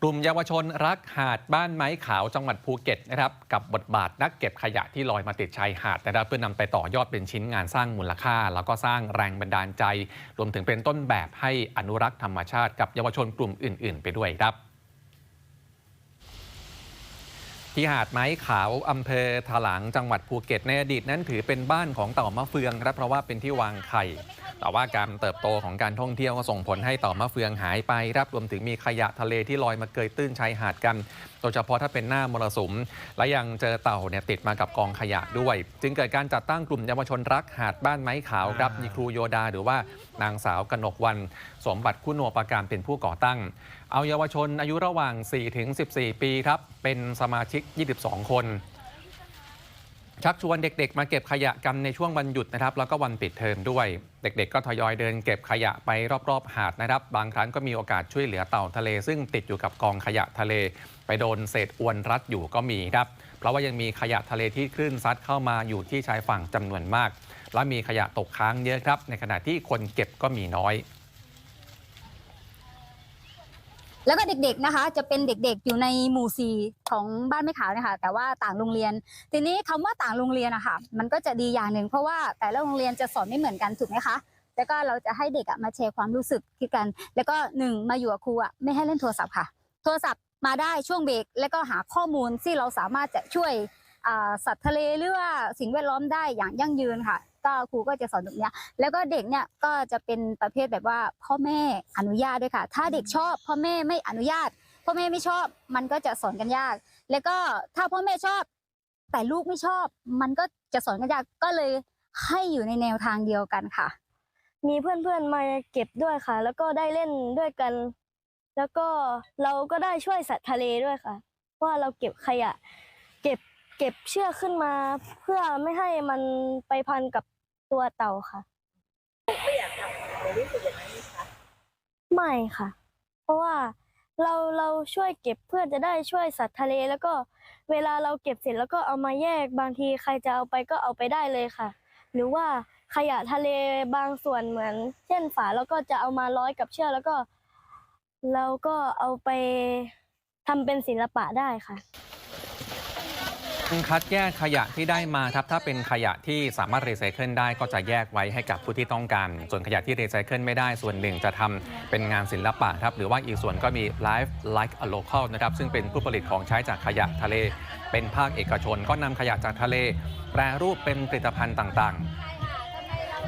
กลุ่มเยาวชนรักหาดบ้านไม้ขาวจังหวัดภูเก็ตนะครับกับบทบาทนักเก็บขยะที่ลอยมาติดชายหาดนะครับเพื่อนำไปต่อยอดเป็นชิ้นงานสร้างมูลค่า แล้วก็สร้างแรงบันดาลใจ รวมถึงเป็นต้นแบบให้อนุรักษ์ธรรมชาติกับเยาวชนกลุ่มอื่น ๆ ไปด้วยครับที่หาดไม้ขาวอำเภอถลางจังหวัดภูเก็ตในอดีตนั้นถือเป็นบ้านของเต่ามะเฟืองครับเพราะว่าเป็นที่วางไข่ แต่ว่าการเติบโตของการท่องเที่ยวก็ส่งผลให้เต่ามะเฟืองหายไปครับรวมถึงมีขยะทะเลที่ลอยมาเกยตื้นชายหาดกัน โดยเฉพาะถ้าเป็นหน้ามรสุม และยังเจอเต่าเนี่ยติดมากับกองขยะด้วย จึงเกิดการจัดตั้งกลุ่มเยาวชนรักหาดบ้านไม้ขาวครับมีครูโยดาหรือว่านางสาวกนกวัน สมบัติคุณัวประการเป็นผู้ก่อตั้ง เอาเยาวชนอายุระหว่าง 4-14 ปีครับเป็นสมาชิก 22 คน ชักชวนเด็กๆ มาเก็บขยะกันในช่วงวันหยุดนะครับ แล้วก็วันปิดเทอมด้วย เด็กๆ ก็ทยอยเดินเก็บขยะไปรอบๆ หาดนะครับ บางครั้งก็มีโอกาสช่วยเหลือเต่าทะเล ซึ่งติดอยู่กับกองขยะทะเล ไปโดนเศษอวนรัดอยู่ก็มีครับ เพราะว่ายังมีขยะทะเลที่คลื่นซัดเข้ามาอยู่ที่ชายฝั่งจำนวนมาก และมีขยะตกค้างเยอะครับ ในขณะที่คนเก็บก็มีน้อย แล้วก็เด็กๆนะคะ จะเป็นเด็กๆอยู่ในหมู่ซีของบ้านไม่ขาวเนี่ยค่ะ แต่ว่าต่างโรงเรียน ทีนี้คำว่าต่างโรงเรียนอะคะมันก็จะดีอย่างหนึ่งเพราะว่าแต่ละโรงเรียนจะสอนไม่เหมือนกันถูกไหมคะแล้วก็เราจะให้เด็กมาแชร์ความรู้สึกที่กัน แล้วก็หนึ่งมาอยู่กับครูอะไม่ให้เล่นโทรศัพท์ค่ะ โทรศัพท์มาได้ช่วงเบรกแล้วก็หาข้อมูลที่เราสามารถจะช่วยสัตว์ทะเลหรือว่าสิ่งแวดล้อมได้อย่างยั่งยืนค่ะ ก็ครูก็จะสอนแบบเนี้ยแล้วก็เด็กเนี่ยก็จะเป็นประเภทแบบว่าพ่อแม่อนุญาตด้วยค่ะ ถ้าเด็กชอบพ่อแม่ไม่อนุญาต พ่อแม่ไม่ชอบ มันก็จะสอนกันยาก แล้วก็ถ้าพ่อแม่ชอบ แต่ลูกไม่ชอบ มันก็จะสอนกันยากก็เลยให้อยู่ในแนวทางเดียวกันค่ะ มีเพื่อนๆมาเก็บด้วยค่ะ แล้วก็ได้เล่นด้วยกัน แล้วก็เราก็ได้ช่วยสัตว์ทะเลด้วยค่ะว่าเราเก็บขยะ เก็บเก็บเชือกขึ้นมา เพื่อไม่ให้มันไปพันกับ ตัวเต่าค่ะไม่ค่ะ เพราะว่าเราเราช่วยเก็บเพื่อจะได้ช่วยสัตว์ทะเล แล้วก็เวลาเราเก็บเสร็จแล้วก็เอามาแยกบางทีใครจะเอาไปก็เอาไปได้เลยค่ะ หรือว่าขยะทะเลบางส่วนเหมือน เช่นฝาแล้วก็จะเอามาร้อยกับเชือกแล้วก็ เราก็เอาไปทำเป็นศิลปะได้ค่ะ คัดแยกขยะที่ได้มาครับถ้าเป็นขยะที่สามารถรีไซเคิลได้ก็จะแยกไว้ให้กับผู้ที่ต้องการ ส่วนขยะที่รีไซเคิลไม่ได้ส่วนหนึ่งจะทำเป็นงานศิลปะครับหรือว่าอีกส่วนก็มี Life Like a Local นะครับซึ่งเป็นผู้ผลิตของใช้จากขยะทะเล เป็นภาคเอกชน ก็นำขยะจากทะเล แปรรูปเป็นผลิตภัณฑ์ต่างๆ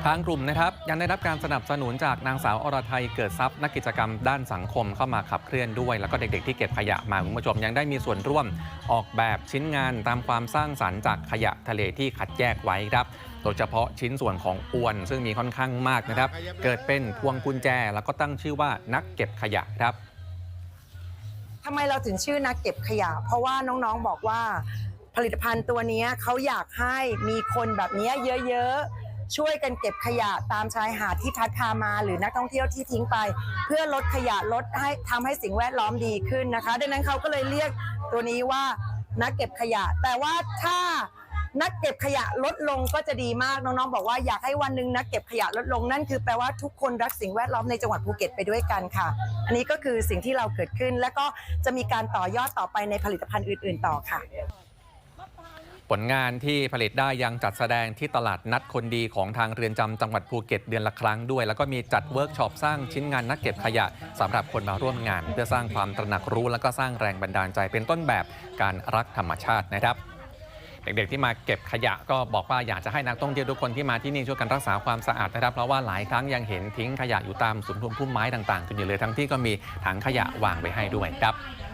ทางกลุ่มนะครับยังได้รับการสนับสนุนจากนางสาวอรไทยเกิดทรัพย์นักกิจกรรมด้านสังคมเข้ามาขับเคลื่อนด้วย แล้วก็เด็กๆที่เก็บขยะมาคุณผู้ชมยังได้มีส่วนร่วมออกแบบชิ้นงานตามความสร้างสรรค์จากขยะทะเลที่คัดแยกไว้ครับโดยเฉพาะชิ้นส่วนของอวนซึ่งมีค่อนข้างมากนะครับ เกิดเป็นพวงกุญแจ แล้วก็ตั้งชื่อว่านักเก็บขยะครับทำไมเราถึงชื่อนักเก็บขยะ เพราะว่าน้องๆบอกว่าผลิตภัณฑ์ตัวนี้เขาอยากให้มีคนแบบนี้เยอะๆ ช่วยกันเก็บขยะตามชายหาดที่พัดพามาหรือนักท่องเที่ยวที่ทิ้งไป เพื่อลดขยะลดให้ทำให้สิ่งแวดล้อมดีขึ้นนะคะ ดังนั้นเขาก็เลยเรียกตัวนี้ว่านักเก็บขยะ แต่ว่าถ้านักเก็บขยะลดลงก็จะดีมากน้องๆ บอกว่าอยากให้วันหนึ่งนักเก็บขยะลดลงนั่นคือแปลว่าทุกคนรักสิ่งแวดล้อมในจังหวัดภูเก็ตไปด้วยกันค่ะ อันนี้ก็คือสิ่งที่เราเกิดขึ้น และก็จะมีการต่อยอดต่อไปในผลิตภัณฑ์อื่น ๆ ต่อค่ะ ผลงานที่ผลิตได้ยังจัดแสดงที่ตลาดนัดคนดีของทางเรือนจำจังหวัดภูเก็ตเดือนละครั้งด้วย แล้วก็มีจัดเวิร์กช็อปสร้างชิ้นงานนักเก็บขยะสำหรับคนมาร่วมงาน เพื่อสร้างความตระหนักรู้ แล้วก็สร้างแรงบันดาลใจเป็นต้นแบบการรักธรรมชาตินะครับเด็กๆที่มาเก็บขยะก็บอกว่าอยากจะให้นักท่องเที่ยวทุกคนที่มาที่นี่ช่วยกันรักษาความสะอาดนะครับ เพราะว่าหลายครั้งยังเห็นทิ้งขยะอยู่ตามสวนพุ่มไม้ต่างๆกันอยู่เลยทั้งที่ก็มีถังขยะวางไว้ให้ด้วยครับ